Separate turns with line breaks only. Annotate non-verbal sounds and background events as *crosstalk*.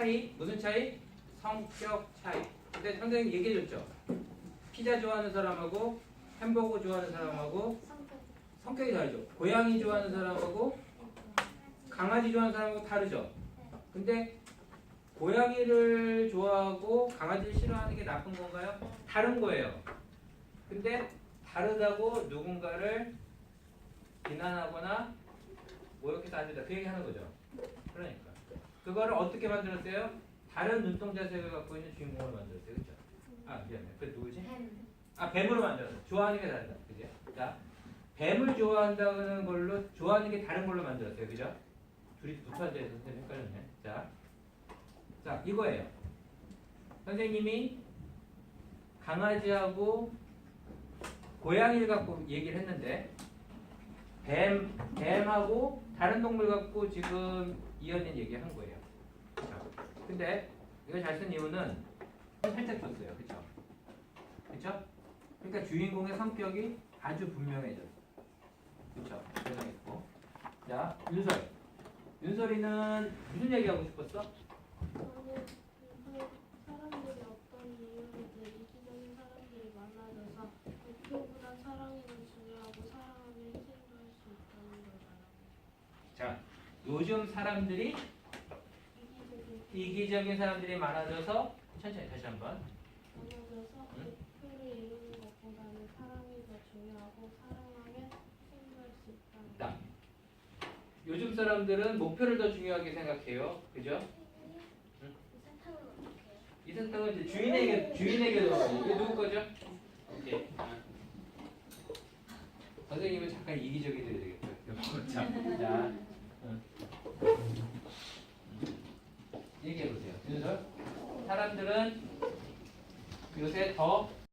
차이 무슨 차이? 성격 차이. 근데 선생님 얘기해줬죠. 피자 좋아하는 사람하고 햄버거 좋아하는 사람하고
성격
성격이 다르죠. 고양이 좋아하는 사람하고 강아지 좋아하는 사람하고 다르죠. 근데 고양이를 좋아하고 강아지를 싫어하는 게 나쁜 건가요? 다른 거예요. 근데 다르다고 누군가를 비난하거나 모욕해서 안 된다. 그 얘기 하는 거죠. 그러니까. 그거를 어떻게 만들었어요? 다른 눈동자 색을 갖고 있는 주인공으로 만들었어요. 그죠? 아, 미안해. 그 누구지?
뱀
아, 뱀으로 만들었어. 좋아하는 게 다르다. 그죠? 자, 뱀을 좋아한다는 걸로 좋아하는 게 다른 걸로 만들었어요. 그죠? 둘이 붙어 앉아 있어서 좀 헷갈렸네. 자, 자 이거예요. 선생님이 강아지하고 고양이를 갖고 얘기를 했는데 뱀 뱀하고 다른 동물 갖고 지금 이현진 얘기한 거예요. 자, 근데 이거 잘 쓴 이유는 살짝 줬어요. 그렇죠? 그렇죠? 그러니까 주인공의 성격이 아주 분명해졌어. 그렇죠? 분명했고. 자, 윤설. 윤설이는 무슨 얘기하고 싶었어?
저는 그 사람들이 어떤 이유로든 이기적인 사람들이 많아져서 목표보다 사랑이 더 중요하고 사랑하면 희생도 할 수 있다는 걸 알아요.
자, 요즘 사람들이
이기적인
사람들이 많아져서 천천히 다시 한번.
많아져서
응?
목표를 이루는 것보다는 사랑이 더 중요하고 사랑하면 할수 있다는
자, 요즘 사람들은 목표를 더 중요하게 생각해요. 그죠?
세탁은 해요?
이 선택은 이제 주인에게 주인에게 돌아가요. 이게 누구 거죠? 오케이. 아. 선생님은 잠깐 이기적이 돼야 되겠다. 자, *laughs* 자, 응. 얘기해 보세요. 윤설. 사람들은 요새 더